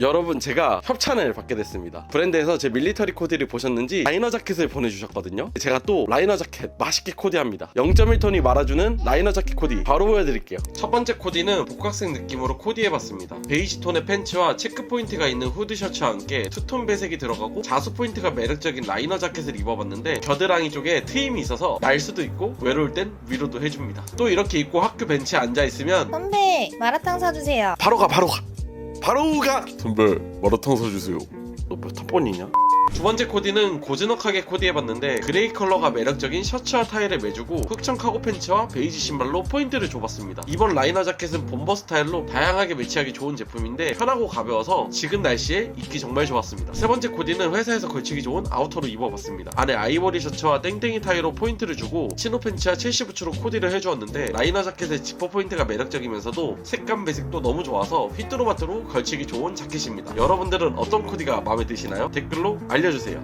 여러분 제가 협찬을 받게 됐습니다. 브랜드에서 제 밀리터리 코디를 보셨는지 라이너 자켓을 보내주셨거든요. 제가 또 라이너 자켓 맛있게 코디합니다. 0.1톤이 말아주는 라이너 자켓 코디 바로 보여드릴게요. 첫 번째 코디는 복각색 느낌으로 코디해봤습니다. 베이지 톤의 팬츠와 체크 포인트가 있는 후드 셔츠와 함께 투톤 배색이 들어가고 자수 포인트가 매력적인 라이너 자켓을 입어봤는데 겨드랑이 쪽에 트임이 있어서 날 수도 있고 외로울 땐 위로도 해줍니다. 또 이렇게 입고 학교 벤치에 앉아있으면 선배 마라탕 사주세요. 바로 가 바로 가 바로 가 선배 마라탕 사주세요 너몇 번이냐? 두 번째 코디는 고즈넉하게 코디해봤는데 그레이 컬러가 매력적인 셔츠와 타이를 매주고 흑청 카고 팬츠와 베이지 신발로 포인트를 줘봤습니다. 이번 라이너 자켓은 본버 스타일로 다양하게 매치하기 좋은 제품인데 편하고 가벼워서 지금 날씨에 입기 정말 좋았습니다. 세 번째 코디는 회사에서 걸치기 좋은 아우터로 입어봤습니다. 안에 아이보리 셔츠와 땡땡이 타이로 포인트를 주고 치노 팬츠와 첼시 부츠로 코디를 해주었는데 라이너 자켓의 지퍼 포인트가 매력적이면서도 색감 배색도 너무 좋아서 휘뚜루마뚜루 걸치기 좋은 자켓입니다. 여러분들은 어떤 코디가 마음에 드시나요? 댓글로 알려주세요